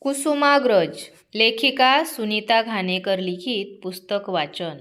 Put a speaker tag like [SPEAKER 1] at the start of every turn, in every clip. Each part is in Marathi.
[SPEAKER 1] कुसुमाग्रज लेखिका सुनीता घाणेकर लिखित पुस्तक वाचन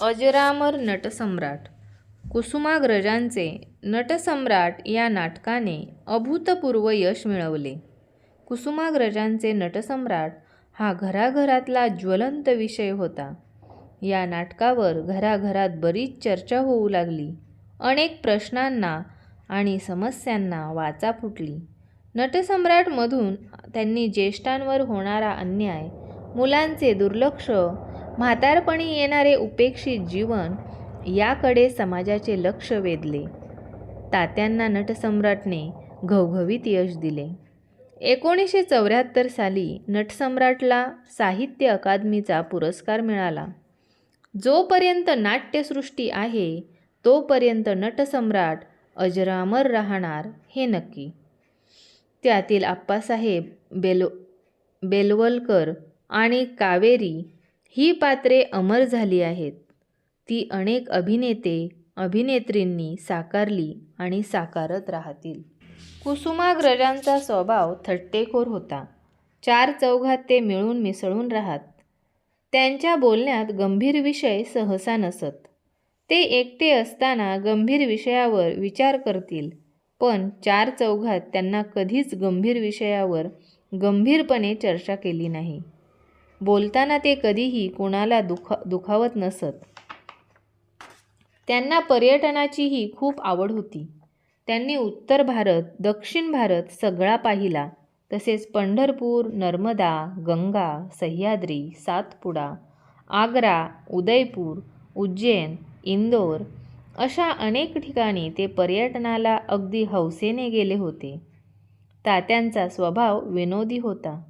[SPEAKER 1] अजरामर नटसम्राट कुसुमाग्रजांचे नटसम्राट या नाटकाने अभूतपूर्व यश मिळवले. कुसुमाग्रजांचे नटसम्राट हा घराघरातला ज्वलंत विषय होता. या नाटकावर घराघरात बरीच चर्चा होऊ लागली. अनेक प्रश्नांना आणि समस्यांना वाचा फुटली. नटसम्राटमधून त्यांनी ज्येष्ठांवर होणारा अन्याय, मुलांचे दुर्लक्ष, म्हातारपणी येणारे उपेक्षित जीवन याकडे समाजाचे लक्ष वेधले. तात्यांना नटसम्राटने घवघवीत यश दिले. एकोणीसशे चौऱ्याहत्तर साली नटसम्राटला साहित्य अकादमीचा पुरस्कार मिळाला. जोपर्यंत नाट्यसृष्टी आहे तोपर्यंत नटसम्राट अजरामर राहणार हे नक्की. त्यातील आप्पासाहेब बेलो बेलवलकर आणि कावेरी ही पात्रे अमर झाली आहेत. ती अनेक अभिनेते, अभिनेत्रींनी साकारली आणि साकारत राहतील. कुसुमाग्रजांचा स्वभाव थट्टेखोर होता. चार चौघात ते मिळून मिसळून राहत. त्यांच्या बोलण्यात गंभीर विषय सहसा नसत. ते एकटे असताना गंभीर विषयावर विचार करतील पण चार चौघात त्यांना कधीच गंभीर विषयावर गंभीरपणे चर्चा केली नाही. बोलताना ते कधीही कुणाला दुखावत नसत. त्यांना पर्यटनाचीही खूप आवड होती. त्यांनी उत्तर भारत, दक्षिण भारत सगळा पाहिला. तसेच पंढरपूर, नर्मदा, गंगा, सह्याद्री, सातपुडा, आग्रा, उदयपूर, उज्जैन, इंदोर अशा अनेक ठिकाणी ते पर्यटनाला अगदी हौसेने गेले होते. तात्यांचा स्वभाव विनोदी होता.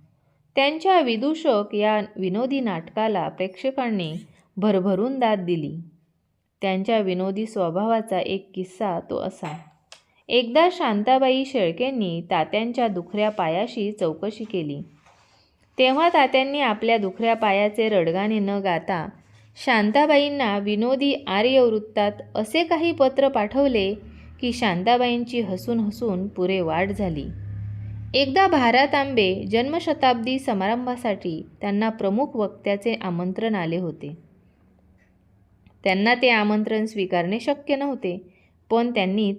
[SPEAKER 1] त्यांच्या विदूषक या विनोदी नाटकाला प्रेक्षकांनी भरभरून दाद दिली. त्यांच्या विनोदी स्वभावाचा एक किस्सा तो असा. एकदा शांताबाई शेळकेंनी तात्यांच्या दुखऱ्या पायाशी चौकशी केली. तेव्हा तात्यांनी आपल्या दुखऱ्या पायाचे रडगाणे न गाता शांताबाईंना विनोदी आर्यवृत्तात असे काही पत्र पाठवले की शांताबाईंची हसून हसून पुरे वाढ झाली. एकदा भारातांबे जन्मशताब्दी समारंभासाठी त्यांना प्रमुख वक्त्याचे आमंत्रण आले होते. त्यांना ते आमंत्रण स्वीकारणे शक्य नव्हते. पण त्यांनी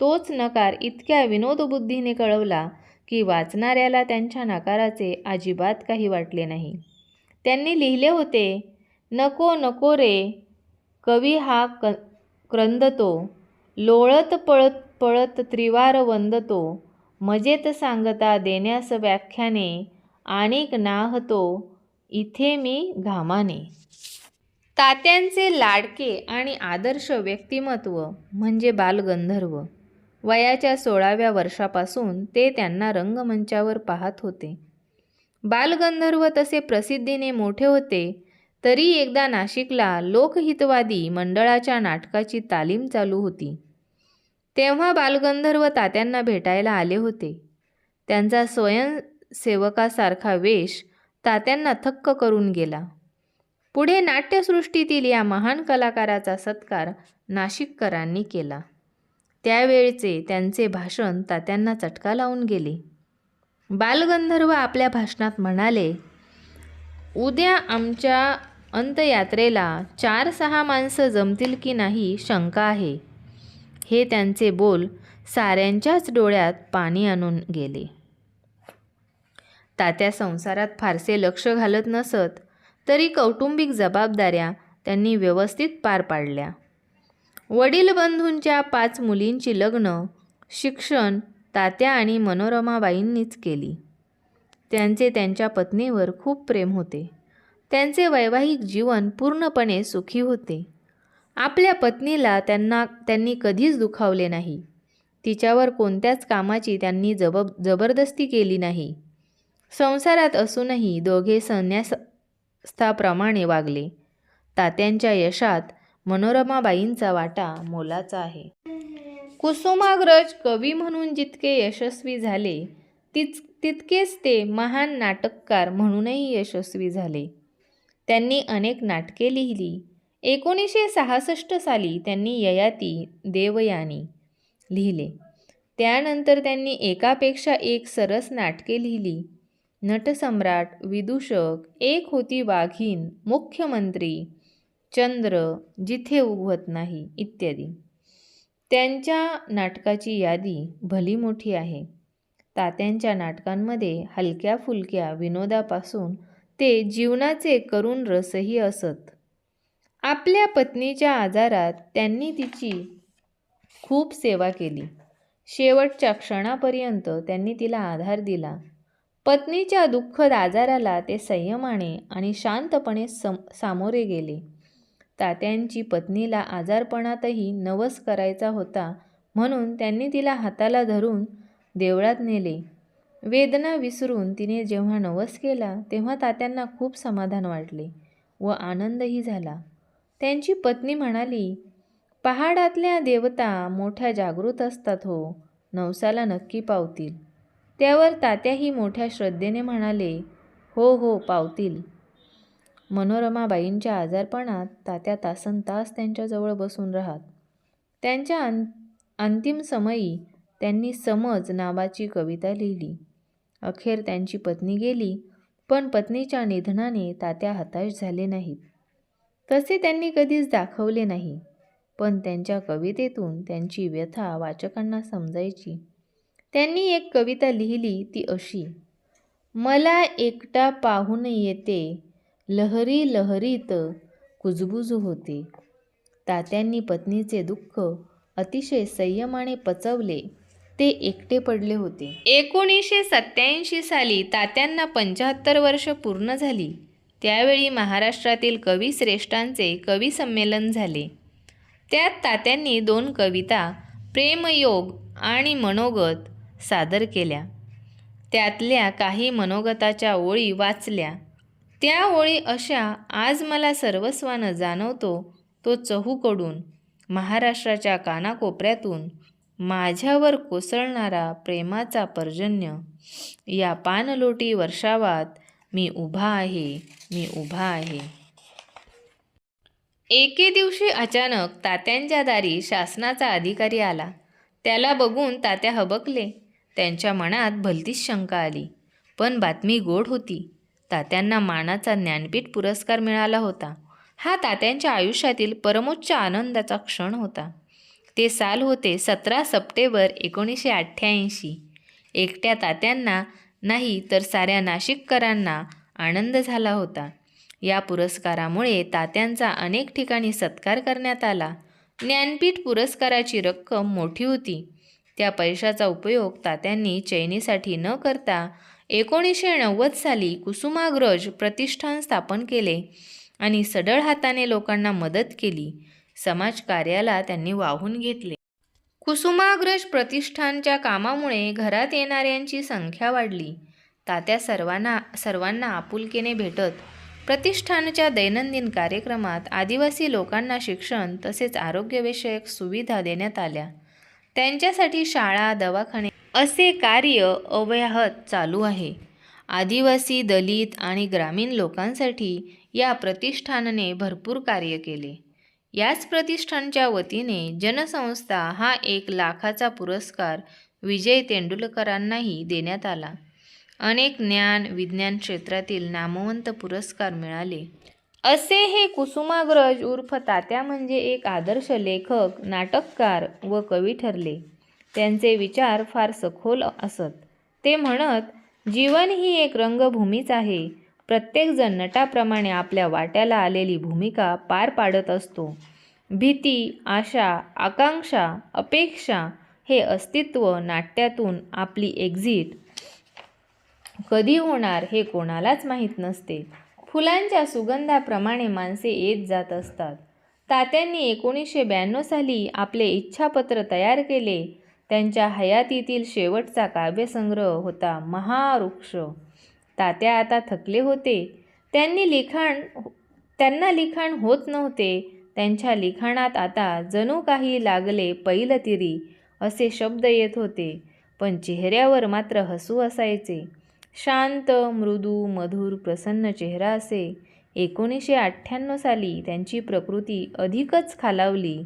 [SPEAKER 1] तोच नकार इतक्या विनोदबुद्धीने कळवला की वाचणाऱ्याला त्यांच्या नकाराचे अजिबात काही वाटले नाही. त्यांनी लिहिले होते नको नको रे कवी हा क क्रंदतो लोळत पळत पळत त्रिवार वंदतो मजेत सांगता देण्यास व्याख्याने आणिक नाहतो इथे मी घामाने. तात्यांचे लाडके आणि आदर्श व्यक्तिमत्व म्हणजे बालगंधर्व. वयाच्या सोळाव्या वर्षापासून ते त्यांना रंगमंचावर पाहत होते. बालगंधर्व तसे प्रसिद्धीने मोठे होते तरी एकदा नाशिकला लोकहितवादी मंडळाच्या नाटकाची तालीम चालू होती. तेव्हा बालगंधर्व तात्यांना भेटायला आले होते. त्यांचा स्वयंसेवकासारखा वेश तात्यांना थक्क करून गेला. पुढे नाट्यसृष्टीतील या महान कलाकाराचा सत्कार नाशिककरांनी केला. त्यावेळचे त्यांचे भाषण तात्यांना चटका लावून गेले. बालगंधर्व आपल्या भाषणात म्हणाले उद्या आमच्या अंतयात्रेला चार सहा माणसं जमतील की नाही शंका आहे. हे त्यांचे बोल साऱ्यांच्याच डोळ्यात पाणी आणून गेले. तात्या संसारात फारसे लक्ष घालत नसत तरी कौटुंबिक जबाबदाऱ्या त्यांनी व्यवस्थित पार पाडल्या. वडीलबंधूंच्या पाच मुलींची लग्न, शिक्षण तात्या आणि मनोरमाबाईंनीच केली. त्यांचे त्यांच्या पत्नीवर खूप प्रेम होते. त्यांचे वैवाहिक जीवन पूर्णपणे सुखी होते. आपल्या पत्नीला त्यांना त्यांनी कधीच दुखावले नाही. तिच्यावर कोणत्याच कामाची त्यांनी जबरदस्ती केली नाही. संसारात असूनही दोघे संन्यासस्थाप्रमाणे वागले. तात्यांच्या यशात मनोरमाबाईंचा वाटा मोलाचा आहे. कुसुमाग्रज कवी म्हणून जितके यशस्वी झाले तितकेच ते महान नाटककार म्हणूनही यशस्वी झाले. त्यांनी अनेक नाटके लिहिली. एकोणीसशे सहासष्ट साली त्यांनी ययाती देवयानी लिहिले. त्यानंतर त्यांनी एकापेक्षा एक सरस नाटके लिहिली. नटसम्राट विदूषक एक होती वाघीन मुख्यमंत्री चंद्र जिथे उगवत नाही इत्यादी त्यांच्या नाटकाची यादी भली मोठी आहे तात्यांच्या नाटकांमध्ये हलक्या फुलक्या विनोदापासून ते जीवनाचे करुण रसही असत. आपल्या पत्नीच्या आजारात त्यांनी तिची खूप सेवा केली. शेवटच्या क्षणापर्यंत त्यांनी तिला आधार दिला. पत्नीच्या दुःखद आजाराला ते संयमाने आणि शांतपणे सम सामोरे गेले. तात्यांची पत्नीला आजारपणातही नवस करायचा होता म्हणून त्यांनी तिला हाताला धरून देवळात नेले. वेदना विसरून तिने जेव्हा नवस केला तेव्हा तात्यांना खूप समाधान वाटले व आनंदही झाला. त्यांची पत्नी म्हणाली पहाडातल्या देवता मोठ्या जागृत असतात हो नवसाला नक्की पावतील त्यावर तात्याही मोठ्या श्रद्धेने म्हणाले हो हो पावतील मनोरमाबाईंच्या आजारपणात तात्या तासन तास त्यांच्याजवळ बसून राहत. त्यांच्या अं अंतिम समयी त्यांनी समज नावाची कविता लिहिली. अखेर त्यांची पत्नी गेली पण पत्नीच्या निधनाने तात्या हताश झाले नाहीत. तसे त्यांनी कधीच दाखवले नाही पण त्यांच्या कवितेतून त्यांची व्यथा वाचकांना समजायची. त्यांनी एक कविता लिहिली ती अशी मला एकटा पाहून येते लहरी लहरीत कुजबुज होते तात्यांनी पत्नीचे दुःख अतिशय संयमाने पचवले. ते एकटे पडले होते. एकोणीसशे सत्याऐंशी साली तात्यांना पंच्याहत्तर वर्ष पूर्ण झाली. त्यावेळी महाराष्ट्रातील कविश्रेष्ठांचे कवी संमेलन झाले. त्यात तात्यांनी दोन कविता प्रेमयोग आणि मनोगत सादर केल्या. त्यातल्या काही मनोगताच्या ओळी वाचल्या. त्या ओळी अशा आज मला सर्वस्वानं जाणवतो तो चहूकडून महाराष्ट्राच्या कानाकोपऱ्यातून माझ्यावर कोसळणारा प्रेमाचा पर्जन्य या पानलोटी वर्षावात मी उभा आहे मी उभा आहे. एके दिवशी अचानक तात्यांच्या दारी शासनाचा अधिकारी आला. त्याला बघून तात्या हबकले. त्यांच्या मनात भलतीच शंका आली. पण बातमी गोड होती. तात्यांना मानाचा ज्ञानपीठ पुरस्कार मिळाला होता. हा तात्यांच्या आयुष्यातील परमोच्च आनंदाचा क्षण होता. ते साल होते सतरा सप्टेंबर एकोणीसशे अठ्ठ्याऐंशी. एकट्या तात्यांना नाही तर साऱ्या नाशिककरांना आनंद झाला होता. या पुरस्कारामुळे तात्यांचा अनेक ठिकाणी सत्कार करण्यात आला. ज्ञानपीठ पुरस्काराची रक्कम मोठी होती. त्या पैशाचा उपयोग तात्यांनी चैनीसाठी न करता एकोणीसशे नव्वद साली कुसुमाग्रज प्रतिष्ठान स्थापन केले आणि सढळ हाताने लोकांना मदत केली. समाजकार्याला त्यांनी वाहून घेतले. कुसुमाग्रज प्रतिष्ठानच्या कामामुळे घरात येणाऱ्यांची संख्या वाढली. तात्या सर्वांना सर्वांना आपुलकीने भेटत प्रतिष्ठानच्या दैनंदिन कार्यक्रमात आदिवासी लोकांना शिक्षण तसेच आरोग्यविषयक सुविधा देण्यात आल्या. त्यांच्यासाठी शाळा दवाखाने असे कार्य अव्याहत चालू आहे. आदिवासी दलित आणि ग्रामीण लोकांसाठी या प्रतिष्ठानने भरपूर कार्य केले. याच प्रतिष्ठानच्या वतीने जनसंस्था हा एक लाखाचा पुरस्कार विजय तेंडुलकरांनाही देण्यात आला. अनेक ज्ञान विज्ञान क्षेत्रातील नामवंत पुरस्कार मिळाले. असे हे कुसुमाग्रज उर्फ तात्या म्हणजे एक आदर्श लेखक नाटककार व कवी ठरले. त्यांचे विचार फार सखोल असत. ते म्हणत जीवन ही एक रंगभूमीच आहे. प्रत्येकजण नटाप्रमाणे आपल्या वाट्याला आलेली भूमिका पार पाडत असतो. भीती आशा आकांक्षा अपेक्षा हे अस्तित्व नाट्यातून आपली एक्झिट कधी होणार हे कोणालाच माहीत नसते. फुलांच्या सुगंधाप्रमाणे माणसे येत जात असतात. तात्यांनी एकोणीसशे ब्याण्णव साली आपले इच्छापत्र तयार केले. त्यांच्या हयातीतील शेवटचा काव्यसंग्रह होता महावृक्ष. तात्या आता थकले होते. त्यांनी लिखाण हो, त्यांना लिखाण होत नव्हते. त्यांच्या लिखाणात आता जणू काही लागले पैलतिरी असे शब्द येत होते. पण चेहऱ्यावर मात्र हसू असायचे. शांत मृदू मधुर प्रसन्न चेहरा असे. एकोणीसशे अठ्ठ्याण्णव साली त्यांची प्रकृती अधिकच खालावली.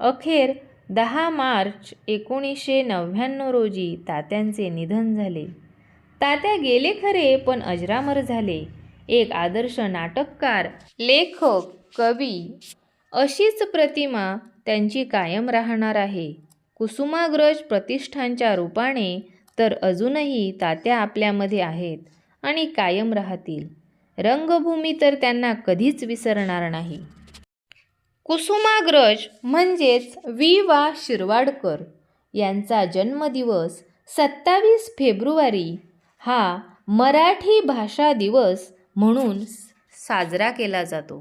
[SPEAKER 1] अखेर दहा मार्च एकोणीसशे नव्याण्णव रोजी तात्यांचे निधन झाले. तात्या गेले खरे पण अजरामर झाले. एक आदर्श नाटककार लेखक कवी. अशीच प्रतिमा त्यांची कायम राहणार आहे. कुसुमाग्रज प्रतिष्ठानच्या रूपाने तर अजूनही तात्या आपल्यामध्ये आहेत आणि कायम राहतील. रंगभूमी तर त्यांना कधीच विसरणार नाही. कुसुमाग्रज म्हणजेच वि. वा. शिरवाडकर यांचा जन्मदिवस सत्तावीस फेब्रुवारी हा मराठी भाषा दिवस म्हणून साजरा केला जातो.